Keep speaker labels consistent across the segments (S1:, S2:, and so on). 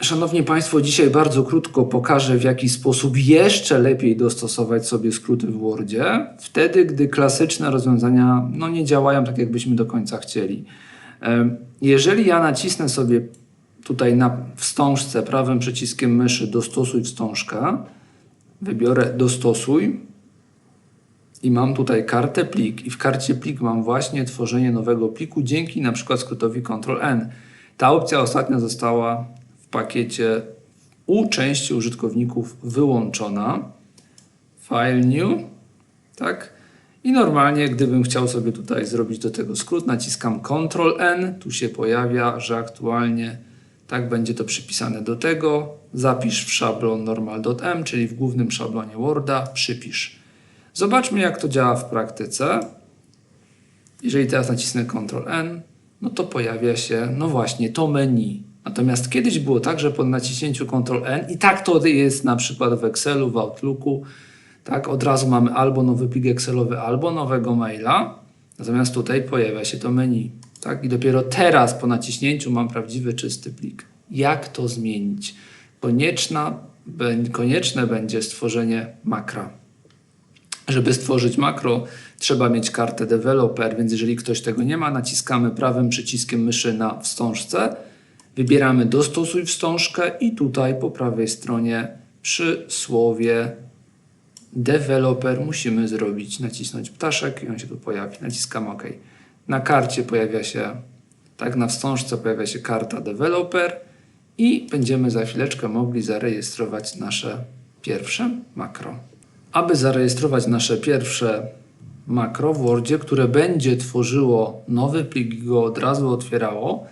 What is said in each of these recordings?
S1: Szanowni Państwo, dzisiaj bardzo krótko pokażę, w jaki sposób jeszcze lepiej dostosować sobie skróty w Wordzie, wtedy, gdy klasyczne rozwiązania no, nie działają tak, jakbyśmy do końca chcieli. Jeżeli ja nacisnę sobie tutaj na wstążce prawym przyciskiem myszy dostosuj wstążkę, wybiorę dostosuj i mam tutaj kartę plik i w karcie plik mam właśnie tworzenie nowego pliku dzięki na przykład skrótowi Ctrl-N. Ta opcja ostatnio została pakiecie u części użytkowników wyłączona. File New, tak? I normalnie, gdybym chciał sobie tutaj zrobić do tego skrót, naciskam Ctrl-N, tu się pojawia, że aktualnie tak będzie to przypisane do tego. Zapisz w szablon normal.m, czyli w głównym szablonie Worda, przypisz. Zobaczmy, jak to działa w praktyce. Jeżeli teraz nacisnę Ctrl-N, no to pojawia się, no właśnie, to menu. Natomiast kiedyś było tak, że po naciśnięciu Ctrl-N, i tak to jest na przykład w Excelu, w Outlooku, tak, od razu mamy albo nowy plik Excelowy, albo nowego maila. Natomiast tutaj pojawia się to menu. Tak? I dopiero teraz po naciśnięciu mam prawdziwy, czysty plik. Jak to zmienić? Konieczna, konieczne będzie stworzenie makra. Żeby stworzyć makro, trzeba mieć kartę developer, więc jeżeli ktoś tego nie ma, naciskamy prawym przyciskiem myszy na wstążce, wybieramy dostosuj wstążkę i tutaj po prawej stronie przy słowie developer musimy zrobić, nacisnąć ptaszek i on się tu pojawi. Naciskam OK. Na karcie pojawia się, tak, na wstążce pojawia się karta developer i będziemy za chwileczkę mogli zarejestrować nasze pierwsze makro. Aby zarejestrować nasze pierwsze makro w Wordzie, które będzie tworzyło nowy plik i go od razu otwierało,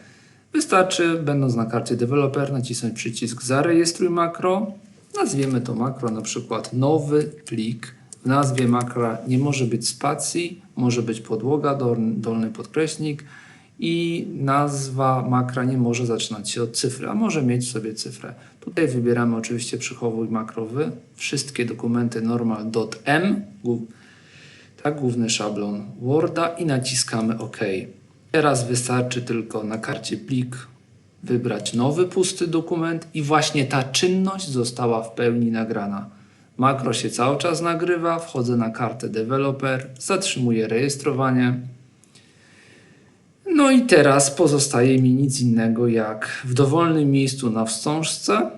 S1: wystarczy, będąc na karcie developer, nacisnąć przycisk zarejestruj makro. Nazwiemy to makro na przykład nowy plik. W nazwie makra nie może być spacji, może być podłoga, dolny, podkreśnik i nazwa makra nie może zaczynać się od cyfry, a może mieć sobie cyfrę. Tutaj wybieramy oczywiście przechowuj makrowy, wszystkie dokumenty normal.m, tak, główny szablon Worda i naciskamy OK. Teraz wystarczy tylko na karcie plik wybrać nowy pusty dokument i właśnie ta czynność została w pełni nagrana. Makro się cały czas nagrywa, wchodzę na kartę developer, zatrzymuję rejestrowanie. No i teraz pozostaje mi nic innego jak w dowolnym miejscu na wstążce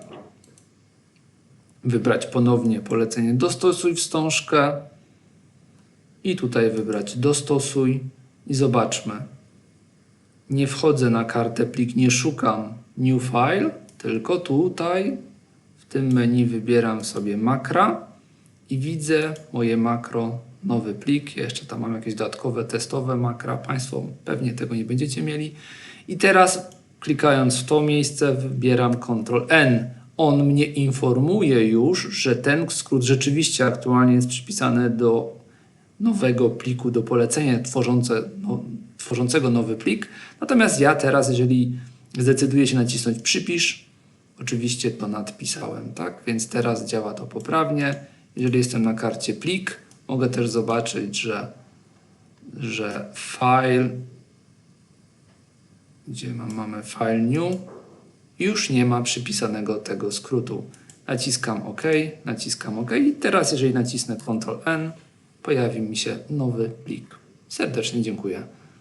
S1: wybrać ponownie polecenie dostosuj wstążkę i tutaj wybrać dostosuj i zobaczmy. Nie wchodzę na kartę plik, nie szukam new file, tylko tutaj w tym menu wybieram sobie makra i widzę moje makro nowy plik. Jeszcze tam mam jakieś dodatkowe testowe makra. Państwo pewnie tego nie będziecie mieli. I teraz klikając w to miejsce wybieram Ctrl N. On mnie informuje już, że ten skrót rzeczywiście aktualnie jest przypisany do nowego pliku do polecenia tworzące, no, tworzącego nowy plik. Natomiast ja teraz, jeżeli zdecyduję się nacisnąć przypisz, oczywiście to nadpisałem, tak? Więc teraz działa to poprawnie. Jeżeli jestem na karcie plik, mogę też zobaczyć, że, że file, gdzie mam, mamy file new, już nie ma przypisanego tego skrótu. Naciskam OK, naciskam OK i teraz jeżeli nacisnę Ctrl N, pojawi mi się nowy plik. Serdecznie dziękuję.